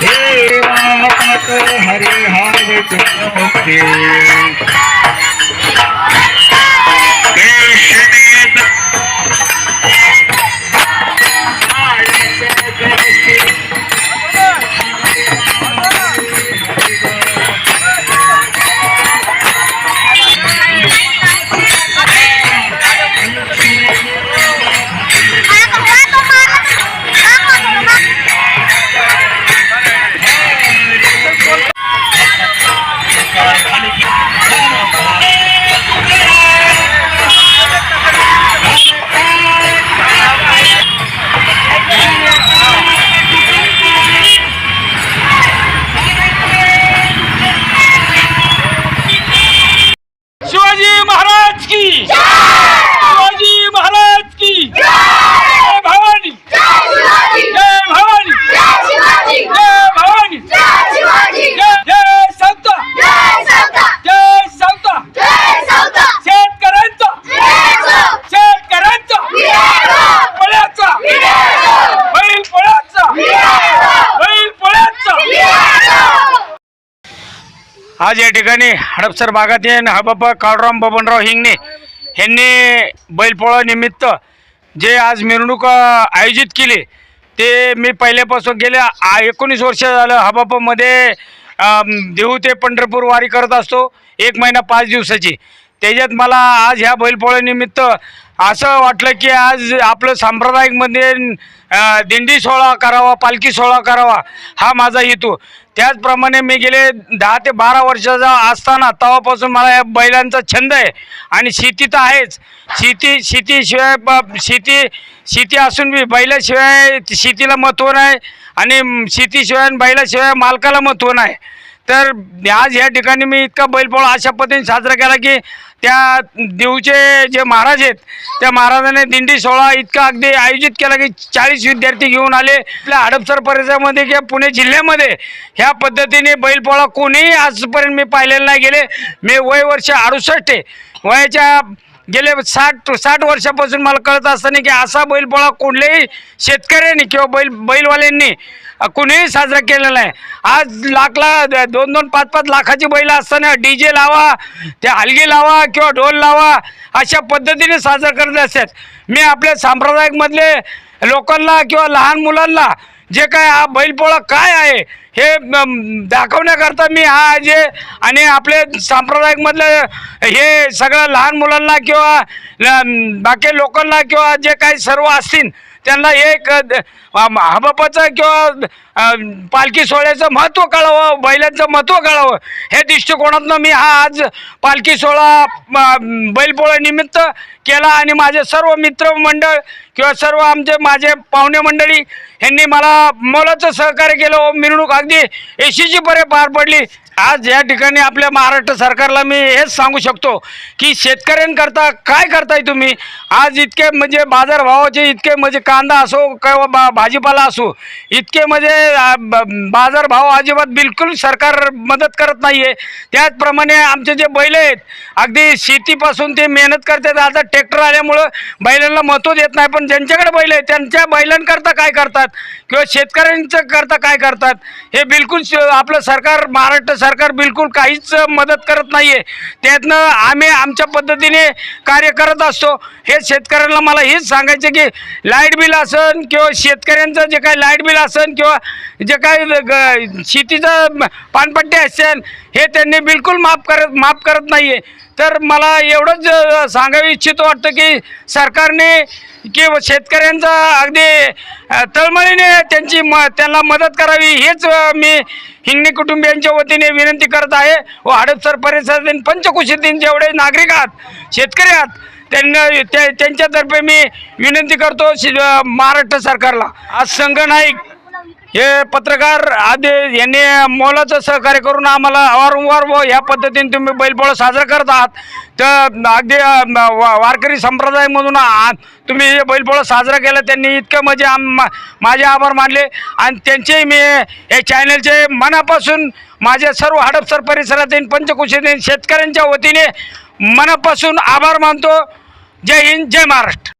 घे हे वाहत हरी हार महाराज की। शिवाजी महाराज की जय भवानी जय भवानी जय भवानी जय जय संत जय संत शेतकऱ्यांचा शेतकऱ्यांचा पोळ्याचा बैल पोळ्याचा बैल पोळ्याचा आज या ठिकाणी हडपसर भागात हबाबा हबापा काळराम बबनराव हिंगणे यांनी बैलपोळा निमित्त जे आज मिरवणूक आयोजित केली ते मी पहिल्यापासून गेल्या आ- एकोणीस वर्ष झालं हबापामध्ये देऊ देहू ते पंढरपूर वारी करत असतो. एक महिना पाच दिवसाची. त्याच्यात मला आज ह्या बैलपोळ्यानिमित्त असं वाटलं की आज आपलं सांप्रदायिकमध्ये दिंडी सोहळा करावा पालखी सोहळा करावा हा माझा हेतू. त्याचप्रमाणे मी गेले दहा ते बारा वर्षाचा असताना तेव्हापासून मला या बैलांचा छंद आहे. आणि शेती तर आहेच. शेती शेतीशिवाय ब- शेती शेती असून बी बैलाशिवाय शेतीला महत्त्व नाही आणि शेतीशिवाय आणि बैलाशिवाय मालकाला महत्त्व नाही. तर आज या ठिकाणी मी इतका बैलपोळा अशा पद्धतीने साजरा केला की त्या देऊचे जे महाराज आहेत त्या महाराजाने दिंडी सोहळा इतका अगदी आयोजित केला की चाळीस विद्यार्थी घेऊन आले. आपल्या हडपसर परिसरामध्ये किंवा पुणे जिल्ह्यामध्ये ह्या पद्धतीने बैलपोळा कोणीही आजपर्यंत मी पाहिलेला नाही गेले. मी वय वर्ष अडुसष्ट आहे. वयाच्या गेले साठ साठ वर्षापासून मला कळत असताना की असा बैलपोळा कोणल्याही शेतकऱ्यांनी किंवा बैल बैलवाल्यांनी कुणीही साजरा केलेला आहे आज लाखला द- दोन दोन पाच पाच लाखाची बैल असताना डी जे लावा ते हलगी लावा किंवा ढोल लावा अशा पद्धतीने साजरा करत असतात. मी आपल्या सांप्रदायिकमधले लोकांना किंवा लहान मुलांना जे काय हा बैलपोळा काय आहे हे दाखवण्याकरता मी हा जे आणि आपले सांप्रदायिकमधलं हे सगळं लहान मुलांना किंवा बाकी लोकांना किंवा जे काही सर्व असतील त्यांना एक द- हबापाचं किंवा पालखी सोहळ्याचं महत्त्व कळावं बैलांचं महत्त्व कळावं हे दृष्टिकोनातनं मी हा आज पालखी सोहळा बैलपोळ्यानिमित्त निमित्त केला आणि माझे सर्व मित्रमंडळ किंवा सर्व आमचे माझे पाहुणे मंडळी ह्यांनी मला मोलाचं सहकार्य केलं. मिरवणूक अगदी एसीची परे पार पडली. आज या ठिकाणी आपल्या महाराष्ट्र सरकारला मी हेच सांगू शकतो की शेतकऱ्यांकरता काय करताय तुम्ही? आज इतके म्हणजे बाजारभावाचे इतके म्हणजे कांदा असो किंवा बा भाजीपाला असो इतके म्हणजे बाजारभाव अजिबात बिलकुल सरकार मदत करत नाही आहे त्याचप्रमाणे आमचे जे बैल आहेत अगदी शेतीपासून ते मेहनत करतात. आता ट्रॅक्टर आल्यामुळं बैलांना महत्त्व देत नाही पण ज्यांच्याकडे बैल आहेत त्यांच्या बैलांकरता काय करतात? किंवा शेतकऱ्यांच्या करता काय करतात? हे बिलकुल आपलं सरकार महाराष्ट्र सरकार सरकार बिलकुल काहीच मदत करत नाही आहे त्यातनं आम्ही आमच्या पद्धतीने कार्य करत असतो. हे शेतकऱ्यांना मला हेच सांगायचं की लाइट बिल असन किंवा शेतकऱ्यांचं जे काही लाइट बिल असन किंवा जे काही ग- शेतीचं पानपट्टी असेल हे त्यांनी बिलकुल माफ करत माफ करत नाही आहे तर मला एवढंच सांगावं इच्छित वाटतं की सरकारने की शेतकऱ्यांचा अगदी तळमळीने त्यांची म त्यांना मदत करावी हेच मी हिंगणी कुटुंबियांच्या वतीने विनंती करत आहे. व हडपसर परिसरातील पंचकुशीतील जेवढे नागरिक आहात शेतकरी आहात त्यांना त्या त्यांच्यातर्फे मी विनंती करतो शि- महाराष्ट्र सरकारला. आज संघ नाईक हे पत्रकार आधी यांनी मोलाचं सहकार्य करून आम्हाला वारंवार व ह्या पद्धतीने तुम्ही बैलपोळा साजरा करत आहात. तर अगदी वा- वारकरी संप्रदायमधून तुम्ही हे बैलपोळा साजरा केला त्यांनी इतकं म्हणजे आम माझे आभार मानले. आणि त्यांचेही मी या चॅनलचे मनापासून माझ्या सर्व हडपसर परिसरातील पंचकुशीतील शेतकऱ्यांच्या वतीने मनापासून आभार मानतो. जय हिंद जय महाराष्ट्र.